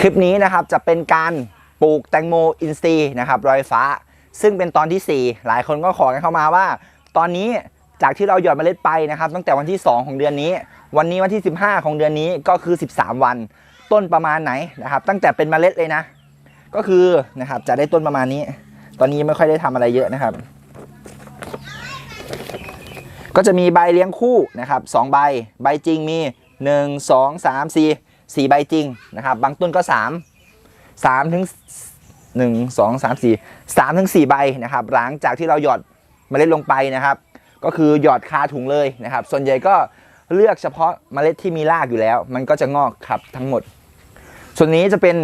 คลิปนี้นะครับจะเป็นการปลูกแตงโมอินทรีย์นะครับรอยฟ้า ซึ่งเป็นตอนทีสี่ 4 หลายคนก็ขอกันเข้ามาว่า ตอนนี้จากที่เราหยอดเมล็ดไปนะครับตั้งแต่วันที่ 2 ของเดือนนี้ วันนี้วันที่ 15 ของเดือนนี้ก็คือ 13 วัน ต้นประมาณไหนนะครับ ตั้งแต่เป็นเมล็ดเลยนะ ก็คือนะครับจะได้ต้นประมาณนี้ ตอนนี้ไม่ค่อยได้ทำอะไรเยอะนะครับ ก็จะมีใบเลี้ยงคู่นะครับสองใบใบจริงมี 1 2 3 4 4ใบจริงนะครับ บางต้นก็3 3ถึง1 2 3 4 3ถึง4ใบนะครับ หลังจากที่เราหยอดเมล็ดลงไปนะครับ ก็คือหยอดคาถุงเลยนะครับ ส่วนใหญ่ก็เลือกเฉพาะเมล็ดที่มีรากอยู่แล้ว มันก็จะงอกครับทั้งหมด ส่วนนี้จะเป็น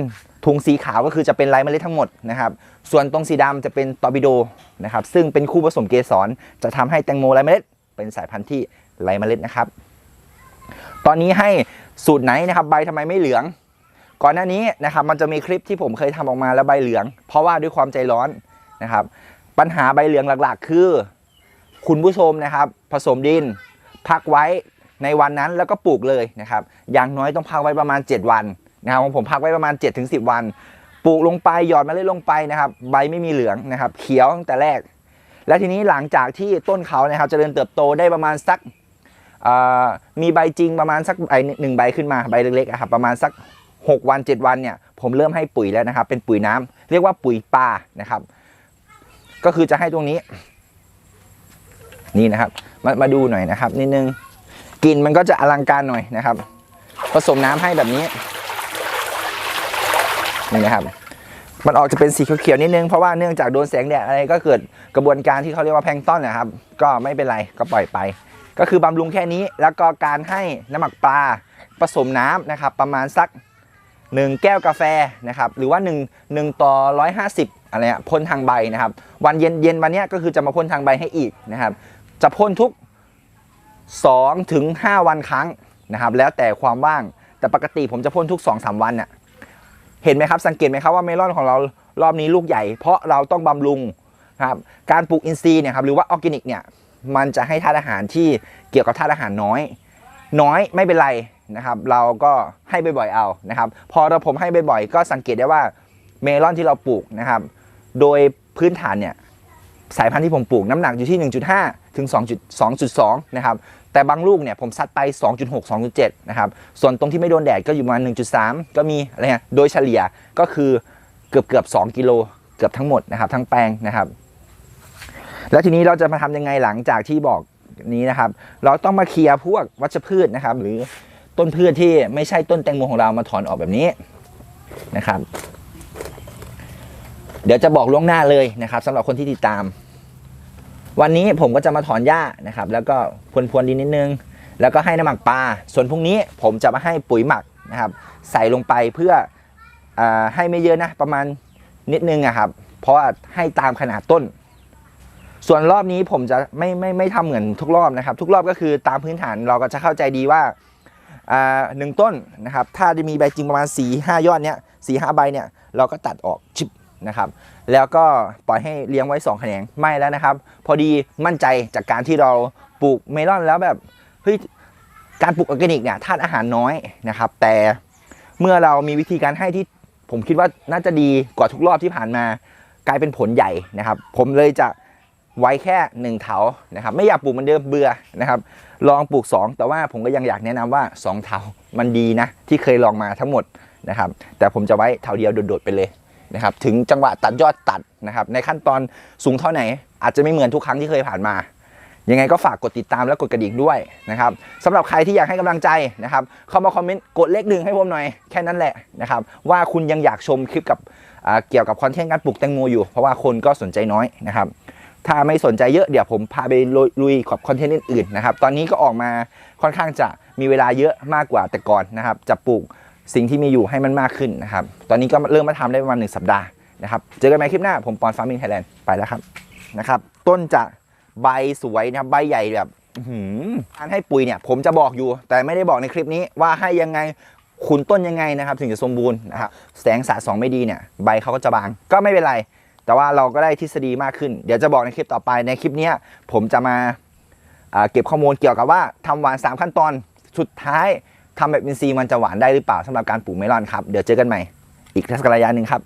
ถุงสีขาวก็คือจะเป็นไรเมล็ดทั้งหมดนะครับ ส่วนตรงสีดำจะเป็นตอร์ปิโดนะครับ ซึ่งเป็นคู่ผสมเกสรจะทำให้แตงโมไรเมล็ด เป็นสายพันธุ์ที่ไรเมล็ดนะครับ ตอนนี้ให้สูตรไหนนะครับใบทำไมไม่เหลือง ก่อนหน้านี้นะครับมันจะมีคลิปที่ผมเคยทำออกมาแล้วใบเหลือง เพราะว่าด้วยความใจร้อนนะครับ ปัญหาใบเหลืองหลักๆ คือ คุณผู้ชมนะครับ ผสมดิน พักไว้ในวันนั้นแล้วก็ปลูกเลยนะครับ อย่างน้อยต้องพักไว้ประมาณ 7 วันนะครับของผมพักไว้ประมาณ 7-10 วัน ปลูกลงไปหยอดเมล็ดลงไปนะครับ ใบไม่มีเหลืองนะครับ เขียวตั้งแต่แรก แล้วทีนี้หลังจากที่ต้นเขานะครับเจริญเติบโตได้ประมาณสัก มีใบจริงประมาณสักใบหนึ่งใบขึ้นมาใบเล็กๆอะครับประมาณสัก 6 วัน 7 วันเนี่ยผมเริ่มให้ปุ๋ยแล้วนะครับ เป็นปุ๋ยน้ำเรียกว่าปุ๋ยปลานะครับ ก็คือจะให้ตรงนี้ นี่นะครับ มามาดูหน่อยนะครับ นิดนึงกลิ่นมันก็จะอลังการหน่อยนะครับ ผสมน้ำให้แบบนี้นี่นะครับมันออกจะเป็นสีเขียวๆนิดนึงเพราะว่าเนื่องจากโดนแสงแดดอะไรก็เกิดกระบวนการที่เขาเรียกว่าแพลงต้นนะครับ ก็ไม่เป็นไรก็ปล่อยไป ก็คือบำรุงแค่นี้แล้วก็การให้น้ำหมักปลาผสมน้ำนะครับประมาณสัก 1 แก้วกาแฟนะครับหรือว่า 1 1 ต่อ 150อะไรอะพ่นทางใบนะครับ วันเย็นเย็นวันเนี้ยก็คือจะมาพ่นทางใบให้อีกนะครับ จะพ่นทุก2ถึง5วันครั้งนะครับ แล้วแต่ความว่างแต่ปกติผมจะพ่นทุก 2-3 วันน่ะเห็นไหมครับสังเกตไหมครับว่าเมลอนของเรารอบนี้ลูกใหญ่ เพราะเราต้องบำรุงนะครับการปลูกอินทรีย์เนี่ยครับหรือว่าออร์แกนิกเนี่ย มันจะให้ธาตุอาหารที่เกี่ยวกับธาตุอาหารน้อย น้อยไม่เป็นไรนะครับ เราก็ให้บ่อยๆเอานะครับ พอเราผมให้บ่อยๆก็สังเกตได้ว่าเมลอนที่เราปลูกนะครับ โดยพื้นฐานเนี่ยสายพันธุ์ที่ผมปลูกน้ำหนักอยู่ที่ 1.5 ถึง 2.2.2 นะครับ แต่บางลูกเนี่ยผมซัดไป 2.6 2.7 นะครับ ส่วนตรงที่ไม่โดนแดดก็อยู่ประมาณ 1.3 ก็มีอะไรเงี้ยโดยเฉลี่ยก็คือเกือบเกือบ2กิโลเกือบทั้งหมดนะครับ ทั้งแปลงนะครับ แล้วทีนี้เราจะมาทำยังไงหลังจากที่บอกนี้นะครับ เราต้องมาเคลียร์พวกวัชพืชนะครับ หรือต้นพืชที่ไม่ใช่ต้นแตงโมของเรามาถอนออกแบบนี้นะครับ เดี๋ยวจะบอกล่วงหน้าเลยนะครับสำหรับคนที่ติดตาม วันนี้ผมก็จะมาถอนหญ้านะครับ แล้วก็พรวนพรวนดินนิดนึง แล้วก็ให้น้ำหมักปลาส่วนพรุ่งนี้ผมจะมาให้ปุ๋ยหมักนะครับ ใส่ลงไปเพื่ออให้ไม่เยอะนะ ประมาณนิดนึงอะครับ เพราะให้ตามขนาดต้น ส่วนรอบนี้ผมจะไม่ไม่ไม่ทำเหมือนทุกรอบนะครับ ทุกรอบก็คือตามพื้นฐานเราก็จะเข้าใจดีว่าอ่าหนึ่งต้นนะครับ ถ้าจะมีใบจริงประมาณ4ี่ห้ายอดเนี้ยสี่ห้าใบเนี่ยเราก็ตัดออกชิบนะครับ แล้วก็ปล่อยให้เลี้ยงไว้2แขนงไม่แล้วนะครับ พอดีมั่นใจจากการที่เราปลูกเมลอนแล้วแบบเฮ้ยการปลูกออร์แกนิกเนี่ยธาตุอาหารน้อยนะครับ แต่เมื่อเรามีวิธีการให้ที่ผมคิดว่าน่าจะดีกว่าทุกรอบที่ผ่านมา กลายเป็นผลใหญ่นะครับ ผมเลยจะ ไว้แค่หนึ่งเถานะครับไม่อยากปลูกมันเดิมเบื่อนะครับลองปลูก 2 แต่ว่าผมก็ยังอยากแนะนำว่า 2 เถามันดีนะ ที่เคยลองมาทั้งหมดนะครับแต่ผมจะไว้เถาเดียวโดดๆไปเลยนะครับถึงจังหวะตัดยอดตัดนะครับในขั้นตอนสูงเท่าไหน อาจจะไม่เหมือนทุกครั้งที่เคยผ่านมายังไงก็ฝากกดติดตามและกดกระดิ่งด้วยนะครับสำหรับใครที่อยากให้กำลังใจนะครับเข้ามาคอมเมนต์กดเลขหนึ่งให้ผมหน่อยแค่นั้นแหละนะครับว่าคุณยังอยากชมคลิปกับเกี่ยวกับคอนเทนต์การปลูกแตงโมอยู่ เพราะว่าคนก็สนใจน้อยนะครับ ถ้าไม่สนใจเยอะเดี๋ยวผมพาไปลุยกับคอนเทนต์อื่นๆนะครับตอนนี้ก็ออกมาค่อนข้างจะมีเวลาเยอะมากกว่าแต่ก่อนนะครับจะปลูกสิ่งที่มีอยู่ให้มันมากขึ้นนะครับตอนนี้ก็เริ่มมาทำได้ประมาณหนึ่งสัปดาห์นะครับเจอกันใหม่คลิปหน้าผมปอนฟาร์มิงไทยแลนด์ไปแล้วครับนะครับต้นจะใบสวยนะครับใบใหญ่แบบอื้อหือการให้ปุ๋ยเนี่ยผมจะบอกอยู่ แต่ไม่ได้บอกในคลิปนี้ว่าให้ยังไงขุนต้นยังไงนะครับ ถึงจะสมบูรณ์นะครับแสงสาดสองไม่ดีเนี่ยใบเขาก็จะบางก็ไม่เป็นไร แต่ว่าเราก็ได้ทฤษฎีมากขึ้น เดี๋ยวจะบอกในคลิปต่อไปในคลิปนี้ผมจะมาเก็บข้อมูลเกี่ยวกับว่าทำหวาน 3 ขั้นตอนสุดท้ายทำแบบอินทรีย์มันจะหวานได้หรือเปล่าสำหรับการปลูกเมลอนครับ เดี๋ยวเจอกันใหม่ อีกทักระยะหนึ่งครับ